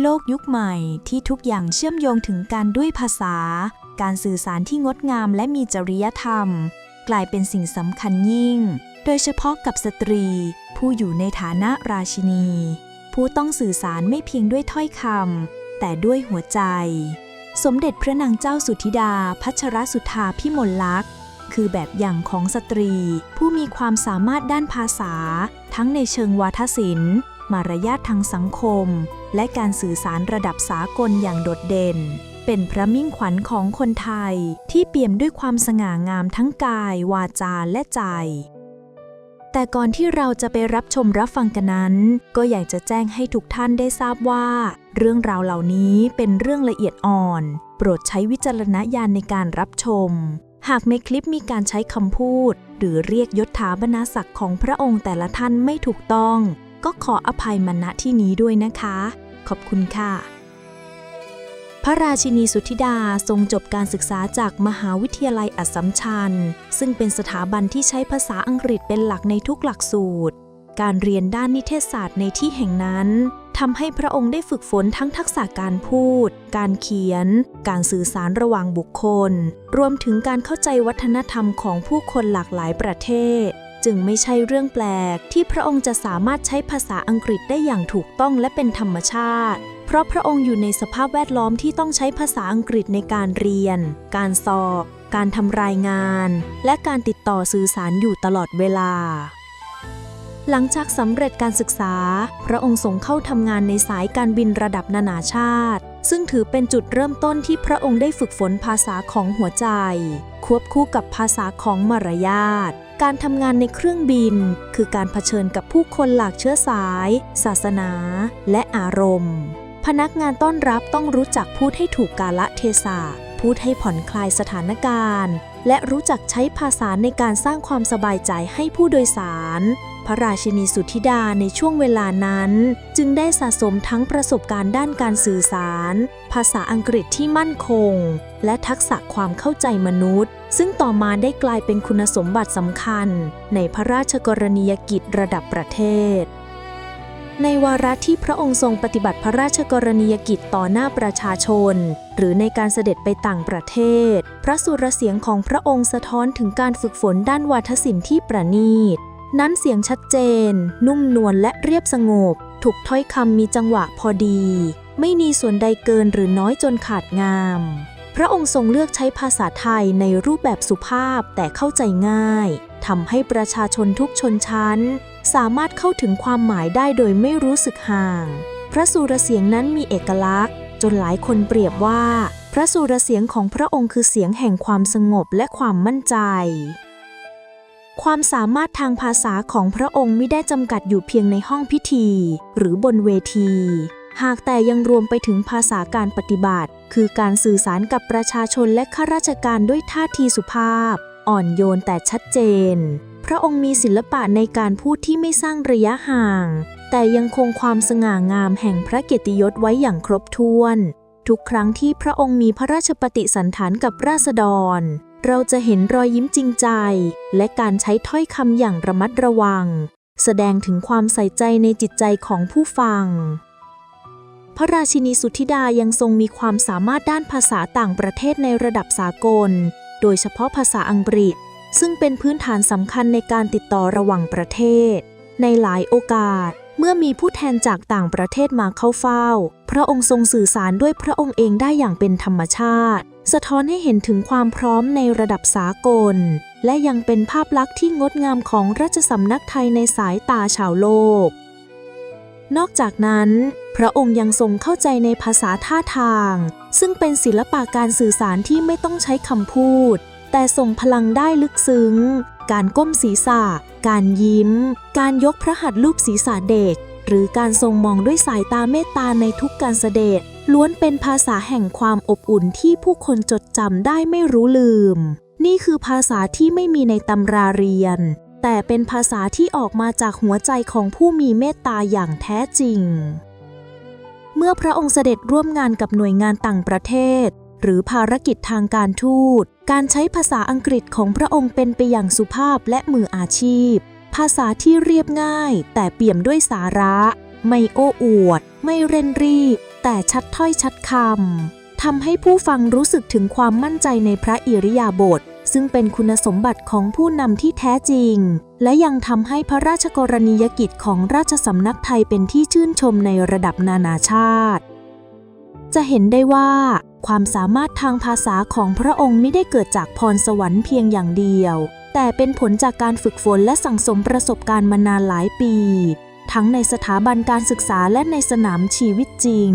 โลกยุคใหม่ที่ทุกอย่างเชื่อมโยงถึงกันด้วยภาษา การสื่อสารที่งดงามและมีจริยธรรม กลายเป็นสิ่งสำคัญยิ่ง โดยเฉพาะกับสตรี ผู้อยู่ในฐานะราชินี ผู้ต้องสื่อสารไม่เพียงด้วยถ้อยคำแต่ด้วยหัวใจ สมเด็จพระนางเจ้าสุธิดา พัชรสุธาพิมลลักษณ์คือแบบอย่างของสตรี ผู้มีความสามารถด้านภาษา ทั้งในเชิงวาทศิลป์ มารยาททางสังคม และการสื่อสารระดับสากลอย่างโดดเด่น เป็นพระมิ่งขวัญของคนไทยที่เปี่ยมด้วยความสง่างามทั้งกาย วาจาและใจแต่ก่อนที่เราจะไปรับชมรับฟังกันนั้น ก็อยากจะแจ้งให้ทุกท่านได้ทราบว่า เรื่องราวเหล่านี้เป็นเรื่องละเอียดอ่อน โปรดใช้วิจารณญาณในการรับชม หากในคลิปมีการใช้คำพูด หรือเรียกยศถาบรรณศักดิ์ของพระองค์แต่ละท่านไม่ถูกต้อง ก็ขออภัยมาณที่นี้ด้วยนะคะ ขอบคุณค่ะ พระราชินีสุธิดาทรงจบการศึกษาจากมหาวิทยาลัยอัสสัมชัญ ซึ่งเป็นสถาบันที่ใช้ภาษาอังกฤษเป็นหลักในทุกหลักสูตร การเรียนด้านนิเทศศาสตร์ในที่แห่งนั้นทำให้พระองค์ได้ฝึกฝนทั้งทักษะการพูด การเขียน การสื่อสารระหว่างบุคคล รวมถึงการเข้าใจวัฒนธรรมของผู้คนหลากหลายประเทศ จึงไม่ใช่เรื่องแปลก ที่พระองค์จะสามารถใช้ภาษาอังกฤษได้อย่างถูกต้องและเป็นธรรมชาติ เพราะพระองค์อยู่ในสภาพแวดล้อมที่ต้องใช้ภาษาอังกฤษในการเรียน การสอบ การทำรายงาน และการติดต่อสื่อสารอยู่ตลอดเวลาหลังจากสำเร็จการศึกษา พระองค์ส่งเข้าทำงานในสายการบินระดับนานาชาติ ซึ่งถือเป็นจุดเริ่มต้นที่พระองค์ได้ฝึกฝนภาษาของหัวใจ ควบคู่กับภาษาของมารยาท การทำงานในเครื่องบิน คือการเผชิญกับผู้คนหลากเชื้อสาย ศาสนา และอารมณ์ พนักงานต้อนรับต้องรู้จักพูดให้ถูกกาลเทศะพูดให้ผ่อนคลายสถานการณ์ และรู้จักใช้ภาษาในการสร้างความสบายใจให้ผู้โดยสาร พระราชินีสุธิดาในช่วงเวลานั้น จึงได้สะสมทั้งประสบการณ์ด้านการสื่อสาร ภาษาอังกฤษที่มั่นคง และทักษะความเข้าใจมนุษย์ ซึ่งต่อมาได้กลายเป็นคุณสมบัติสำคัญ ในพระราชกรณียกิจระดับประเทศ ในวาระที่พระองค์ทรงปฏิบัติพระราชกรณียกิจต่อหน้าประชาชน หรือในการเสด็จไปต่างประเทศ พระสุรเสียงของพระองค์สะท้อนถึงการฝึกฝนด้านวาทศิลป์ที่ประณีต นั้นเสียงชัดเจน นุ่มนวลและเรียบสงบ ถูกถ้อยคำมีจังหวะพอดี ไม่มีส่วนใดเกินหรือน้อยจนขาดงาม พระองค์ทรงเลือกใช้ภาษาไทยในรูปแบบสุภาพแต่เข้าใจง่ายทำให้ประชาชนทุกชนชั้น สามารถเข้าถึงความหมายได้โดยไม่รู้สึกห่าง พระสุรเสียงนั้นมีเอกลักษณ์ จนหลายคนเปรียบว่า พระสุรเสียงของพระองค์คือเสียงแห่งความสงบและความมั่นใจ ความสามารถทางภาษาของพระองค์ไม่ได้จำกัดอยู่เพียงในห้องพิธี หรือบนเวที หากแต่ยังรวมไปถึงภาษาการปฏิบัติ คือการสื่อสารกับประชาชนและข้าราชการด้วยท่าทีสุภาพ อ่อนโยนแต่ชัดเจน พระองค์มีศิลปะในการพูดที่ไม่สร้างระยะห่าง แต่ยังคงความสง่างามแห่งพระเกียรติยศไว้อย่างครบถ้วน ทุกครั้งที่พระองค์มีพระราชปฏิสันถานกับราษฎร เราจะเห็นรอยยิ้มจริงใจ และการใช้ถ้อยคำอย่างระมัดระวัง แสดงถึงความใส่ใจในจิตใจของผู้ฟัง พระราชินีสุธิดายังทรงมีความสามารถด้านภาษาต่างประเทศในระดับสากล โดยเฉพาะภาษาอังกฤษ ซึ่งเป็นพื้นฐานสำคัญในการติดต่อระหว่างประเทศ ในหลายโอกาส เมื่อมีผู้แทนจากต่างประเทศมาเข้าเฝ้า พระองค์ทรงสื่อสารด้วยพระองค์เองได้อย่างเป็นธรรมชาติ สะท้อนให้เห็นถึงความพร้อมในระดับสากล และยังเป็นภาพลักษณ์ที่งดงามของราชสำนักไทยในสายตาชาวโลก นอกจากนั้น พระองค์ยังทรงเข้าใจในภาษาท่าทาง ซึ่งเป็นศิลปะการสื่อสารที่ไม่ต้องใช้คำพูด แต่ส่งพลังได้ลึกซึ้ง การก้มศีรษะ การยิ้ม การยกพระหัตถ์รูปศีรษะเด็ก หรือการทรงมองด้วยสายตาเมตตาในทุกการเสด็จ ล้วนเป็นภาษาแห่งความอบอุ่นที่ผู้คนจดจำได้ไม่รู้ลืม นี่คือภาษาที่ไม่มีในตำราเรียน แต่เป็นภาษาที่ออกมาจากหัวใจของผู้มีเมตตาอย่างแท้จริง เมื่อพระองค์เสด็จร่วมงานกับหน่วยงานต่างประเทศ หรือภารกิจทางการทูต การใช้ภาษาอังกฤษของพระองค์เป็นไปอย่างสุภาพและมืออาชีพ ภาษาที่เรียบง่าย แต่เปี่ยมด้วยสาระ ไม่โอ้อวด ไม่เร่นรีบ แต่ชัดถ้อยชัดคำทำให้ผู้ฟังรู้สึกถึงความมั่นใจในพระอิริยาบถซึ่งเป็นคุณสมบัติของผู้นำที่แท้จริง และยังทำให้พระราชกรณียกิจของราชสำนักไทยเป็นที่ชื่นชมในระดับนานาชาติ จะเห็นได้ว่า ความสามารถทางภาษาของพระองค์ไม่ได้เกิดจากพรสวรรค์เพียงอย่างเดียว แต่เป็นผลจากการฝึกฝนและสั่งสมประสบการณ์มานานหลายปี ทั้งในสถาบันการศึกษาและในสนามชีวิตจริง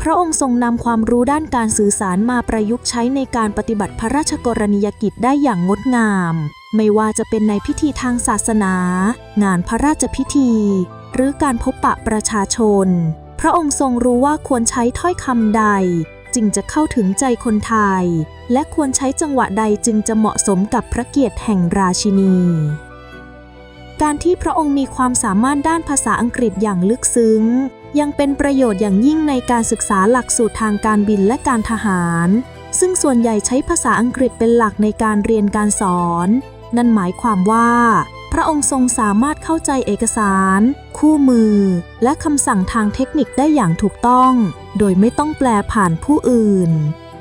พระองค์ทรงนำความรู้ด้านการสื่อสารมาประยุกต์ใช้ในการปฏิบัติพระราชกรณียกิจได้อย่างงดงาม ไม่ว่าจะเป็นในพิธีทางศาสนา งานพระราชพิธี หรือการพบปะประชาชน พระองค์ทรงรู้ว่าควรใช้ถ้อยคำใด จึงจะเข้าถึงใจคนไทย และควรใช้จังหวะใดจึงจะเหมาะสมกับพระเกียรติแห่งราชินี การที่พระองค์มีความสามารถด้านภาษาอังกฤษอย่างลึกซึ้ง ยังเป็นประโยชน์อย่างยิ่งในการศึกษาหลักสูตรทางการบินและการทหาร ซึ่งส่วนใหญ่ใช้ภาษาอังกฤษเป็นหลักในการเรียนการสอน นั่นหมายความว่า พระองค์ทรงสามารถเข้าใจเอกสาร คู่มือ และคำสั่งทางเทคนิคได้อย่างถูกต้อง โดยไม่ต้องแปลผ่านผู้อื่น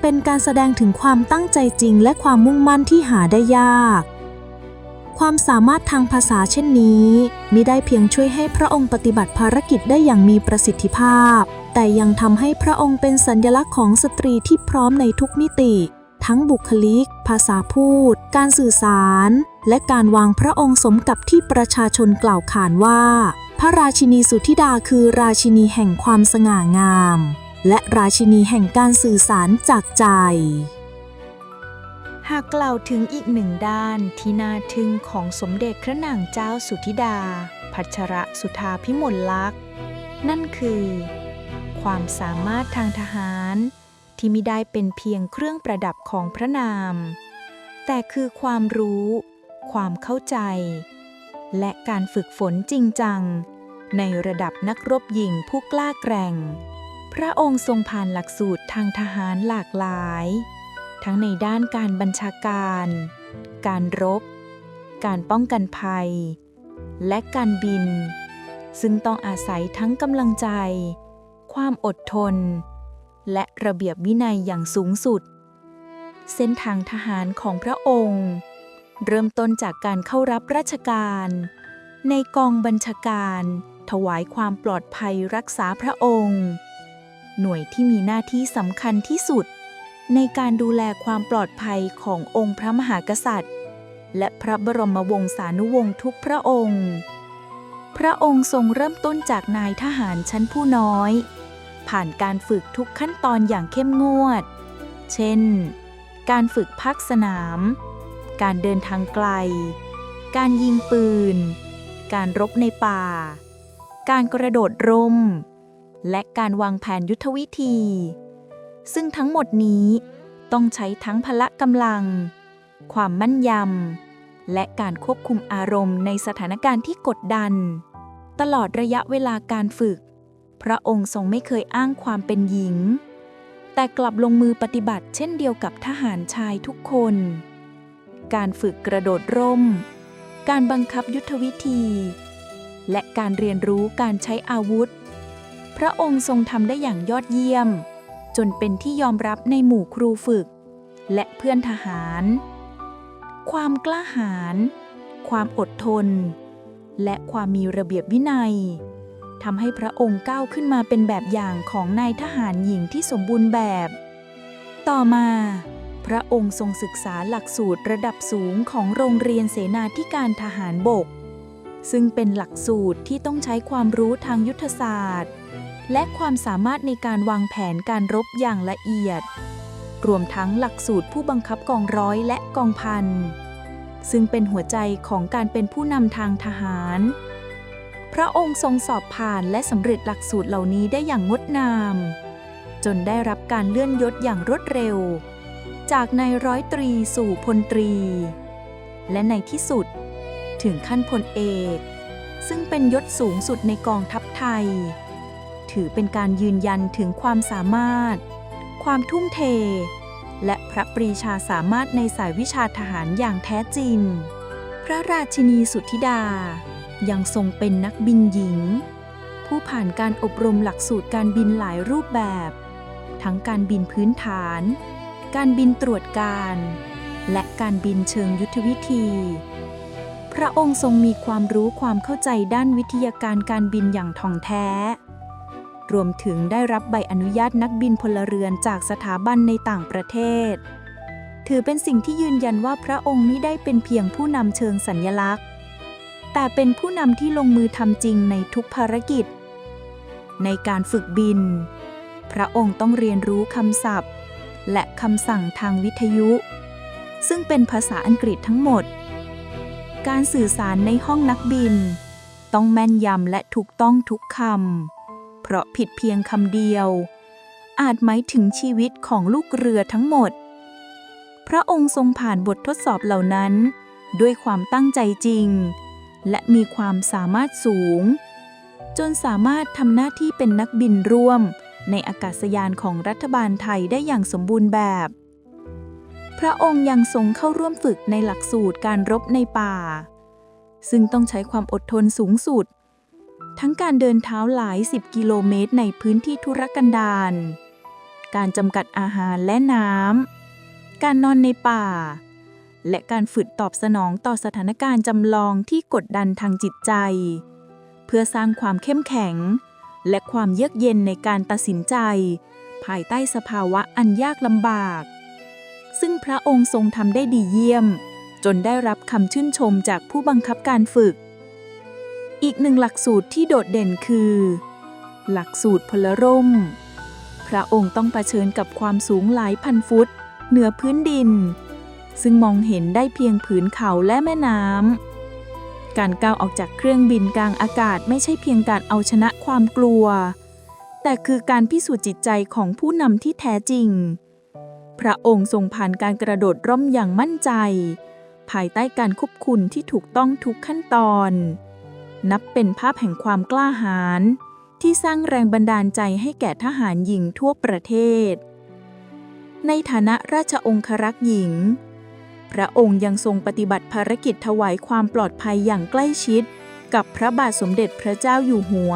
เป็นการแสดงถึงความตั้งใจจริงและความมุ่งมั่นที่หาได้ยาก ความสามารถทางภาษาเช่นนี้มิได้เพียงช่วยให้พระองค์ปฏิบัติภารกิจได้อย่างมีประสิทธิภาพ แต่ยังทำให้พระองค์เป็นสัญลักษณ์ของสตรีที่พร้อมในทุกมิติ ทั้งบุคลิก ภาษาพูด การสื่อสาร และการวางพระองค์สมกับที่ประชาชนกล่าวขานว่า พระราชินีสุธิดาคือราชินีแห่งความสง่างาม และราชินีแห่งการสื่อสารจากใจ หากกล่าวถึงอีกหนึ่งด้านที่น่าทึ่งของสมเด็จพระนางเจ้าสุธิดา พัชระสุธาพิมลลักษณ์ นั่นคือ ความสามารถทางทหารที่ไมิได้เป็นเพียงเครื่องประดับของพระนาม แต่คือความรู้ ความเข้าใจ และการฝึกฝนจริงจัง ในระดับนักรบหญิงผู้กล้าแกร่ง พระองค์ทรงผ่านหลักสูตรทางทหารหลากหลาย ทั้งในด้านการบัญชาการ การรบ การป้องกันภัย และการบิน ซึ่งต้องอาศัยทั้งกำลังใจ ความอดทน และระเบียบวินัยอย่างสูงสุด เส้นทางทหารของพระองค์ เริ่มต้นจากการเข้ารับราชการ ในกองบัญชาการ ถวายความปลอดภัยรักษาพระองค์ หน่วยที่มีหน้าที่สำคัญที่สุด ในการดูแลความปลอดภัยขององค์พระมหากษัตริย์ และพระบรมวงศานุวงศ์ทุกพระองค์ พระองค์ทรงเริ่มต้นจากนายทหารชั้นผู้น้อย ผ่านการฝึกทุกขั้นตอนอย่างเข้มงวด เช่น การฝึกพักสนาม การเดินทางไกล การยิงปืน การรบในป่า การกระโดดร่ม และการวางแผนยุทธวิธี ซึ่งทั้งหมดนี้ต้องใช้ทั้งพละกำลัง ความมั่นยำ และการควบคุมอารมณ์ในสถานการณ์ที่กดดัน ตลอดระยะเวลาการฝึก พระองค์ทรงไม่เคยอ้างความเป็นหญิง แต่กลับลงมือปฏิบัติเช่นเดียวกับทหารชายทุกคน การฝึกกระโดดร่ม การบังคับยุทธวิธี และการเรียนรู้การใช้อาวุธ พระองค์ทรงทำได้อย่างยอดเยี่ยม จนเป็นที่ยอมรับในหมู่ครูฝึก และเพื่อนทหาร ความกล้าหาญ ความอดทน และความมีระเบียบวินัยทำให้พระองค์ก้าวขึ้นมาเป็นแบบอย่างของนายทหารหญิงที่สมบูรณ์แบบ ต่อมา พระองค์ทรงศึกษาหลักสูตรระดับสูงของโรงเรียนเสนาธิการทหารบก ซึ่งเป็นหลักสูตรที่ต้องใช้ความรู้ทางยุทธศาสตร์ และความสามารถในการวางแผนการรบอย่างละเอียด รวมทั้งหลักสูตรผู้บังคับกองร้อยและกองพัน ซึ่งเป็นหัวใจของการเป็นผู้นำทางทหาร พระองค์ทรงสอบผ่านและสำเร็จหลักสูตรเหล่านี้ได้อย่างงดงาม จนได้รับการเลื่อนยศอย่างรวดเร็ว จากนายร้อยตรีสู่พลตรี และในที่สุด ถึงขั้นพลเอก ซึ่งเป็นยศสูงสุดในกองทัพไทย ถือเป็นการยืนยันถึงความสามารถ ความทุ่มเท และพระปรีชาสามารถในสายวิชาทหารอย่างแท้จริง พระราชินีสุทธิดา ยังทรงเป็นนักบินหญิง ผู้ผ่านการอบรมหลักสูตรการบินหลายรูปแบบ ทั้งการบินพื้นฐาน การบินตรวจการ และการบินเชิงยุทธวิธีพระองค์ทรงมีความรู้ความเข้าใจด้านวิทยาการการบินอย่างท่องแท้ รวมถึงได้รับใบอนุญาตนักบินพลเรือนจากสถาบันในต่างประเทศ ถือเป็นสิ่งที่ยืนยันว่าพระองค์มิได้เป็นเพียงผู้นำเชิงสัญญลักษณ์ แต่เป็นผู้นำที่ลงมือทำจริงในทุกภารกิจ ในการฝึกบิน พระองค์ต้องเรียนรู้คำศัพท์ และคำสั่งทางวิทยุ ซึ่งเป็นภาษาอังกฤษทั้งหมด การสื่อสารในห้องนักบิน ต้องแม่นยำและถูกต้องทุกคำ เพราะผิดเพียงคำเดียว อาจหมายถึงชีวิตของลูกเรือทั้งหมด พระองค์ทรงผ่านบททดสอบเหล่านั้น ด้วยความตั้งใจจริง และมีความสามารถสูง จนสามารถทำหน้าที่เป็นนักบินร่วม ในอากาศยานของรัฐบาลไทยได้อย่างสมบูรณ์แบบ พระองค์ยังทรงเข้าร่วมฝึกในหลักสูตรการรบในป่าซึ่งต้องใช้ความอดทนสูงสุด ทั้งการเดินเท้าหลายสิบกิโลเมตรในพื้นที่ทุรกันดาร การจำกัดอาหารและน้ำ การนอนในป่า และการฝึกตอบสนองต่อสถานการณ์จำลองที่กดดันทางจิตใจ เพื่อสร้างความเข้มแข็ง และความเยือกเย็นในการตัดสินใจ ภายใต้สภาวะอันยากลำบาก ซึ่งพระองค์ทรงทำได้ดีเยี่ยม จนได้รับคำชื่นชมจากผู้บังคับการฝึก อีกหนึ่งหลักสูตรที่โดดเด่นคือ หลักสูตรพลร่ม พระองค์ต้องเผชิญกับความสูงหลายพันฟุต เหนือพื้นดิน ซึ่งมองเห็นได้เพียงผืนเขาและแม่น้ำ การก้าวออกจากเครื่องบินกลางอากาศไม่ใช่เพียงการเอาชนะความกลัว แต่คือการพิสูจน์จิตใจของผู้นำที่แท้จริง พระองค์ทรงผ่านการกระโดดร่มอย่างมั่นใจ ภายใต้การควบคุมที่ถูกต้องทุกขั้นตอน นับเป็นภาพแห่งความกล้าหาญที่สร้างแรงบันดาลใจให้แก่ทหารหญิงทั่วประเทศ ในฐานะราชองครักษ์หญิง พระองค์ยังทรงปฏิบัติภารกิจถวายความปลอดภัยอย่างใกล้ชิด กับพระบาทสมเด็จพระเจ้าอยู่หัว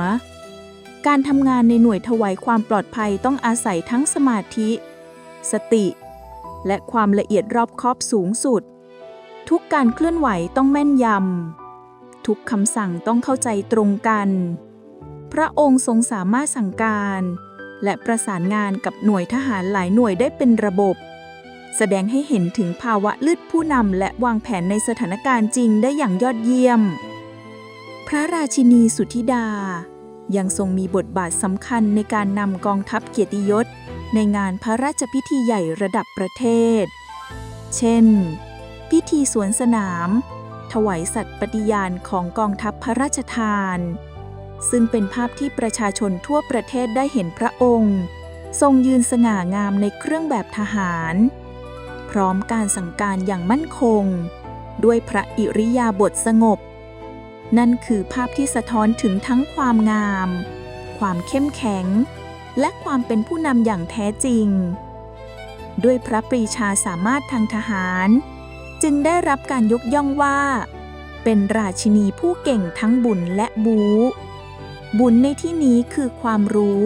การทำงานในหน่วยถวายความปลอดภัยต้องอาศัยทั้งสมาธิ สติ และความละเอียดรอบคอบสูงสุด ทุกการเคลื่อนไหวต้องแม่นยำ ทุกคำสั่งต้องเข้าใจตรงกัน พระองค์ทรงสามารถสั่งการ และประสานงานกับหน่วยทหารหลายหน่วยได้เป็นระบบ แสดงให้เห็นถึงภาวะลืดผู้นำและวางแผนในสถานการณ์จริงได้อย่างยอดเยี่ยม พระราชินีสุธิดา ยังทรงมีบทบาทสำคัญในการนำกองทัพเกียรติยศ ในงานพระราชพิธีใหญ่ระดับประเทศ เช่น พิธีสวนสนาม ถวายสัตย์ปฏิญาณของกองทัพพระราชทาน ซึ่งเป็นภาพที่ประชาชนทั่วประเทศได้เห็นพระองค์ ทรงยืนสง่างามในเครื่องแบบทหาร พร้อมการสั่งการอย่างมั่นคง ด้วยพระอิริยาบถสงบ นั่นคือภาพที่สะท้อนถึงทั้งความงาม ความเข้มแข็ง และความเป็นผู้นำอย่างแท้จริง ด้วยพระปรีชาสามารถทางทหาร จึงได้รับการยกย่องว่า เป็นราชินีผู้เก่งทั้งบุญและบู บุญในที่นี้คือความรู้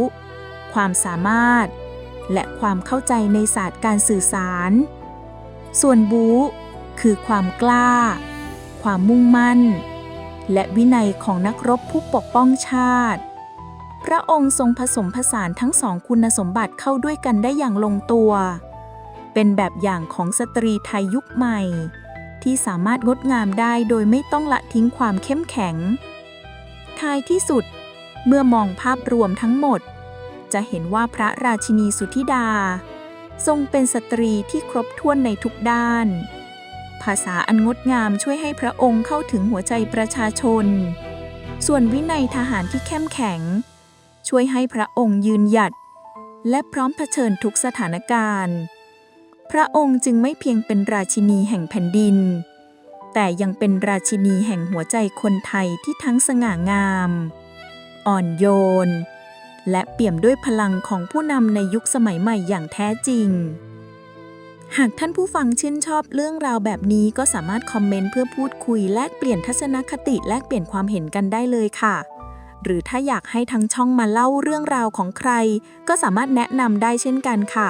ความสามารถ และความเข้าใจในศาสตร์การสื่อสาร ส่วนบูคือความกล้า ความมุ่งมั่น และวินัยของนักรบผู้ปกป้องชาติ พระองค์ทรงผสมผสานทั้งสองคุณสมบัติเข้าด้วยกันได้อย่างลงตัว เป็นแบบอย่างของสตรีไทยยุคใหม่ ที่สามารถงดงามได้โดยไม่ต้องละทิ้งความเข้มแข็ง ท้ายที่สุด เมื่อมองภาพรวมทั้งหมด จะเห็นว่าพระราชินีสุธิดา ทรงเป็นสตรีที่ครบถ้วนในทุกด้าน ภาษาอันงดงามช่วยให้พระองค์เข้าถึงหัวใจประชาชน ส่วนวินัยทหารที่เข้มแข็ง ช่วยให้พระองค์ยืนหยัดและพร้อมเผชิญทุกสถานการณ์ พระองค์จึงไม่เพียงเป็นราชินีแห่งแผ่นดิน แต่ยังเป็นราชินีแห่งหัวใจคนไทยที่ทั้งสง่างาม อ่อนโยน และเปี่ยมด้วยพลังของผู้นำในยุคสมัยใหม่อย่างแท้จริง หากท่านผู้ฟังชื่นชอบเรื่องราวแบบนี้ก็สามารถคอมเมนต์เพื่อพูดคุยแลกเปลี่ยนทัศนคติแลกเปลี่ยนความเห็นกันได้เลยค่ะหรือถ้าอยากให้ทั้งช่องมาเล่าเรื่องราวของใคร ก็สามารถแนะนำได้เช่นกันค่ะ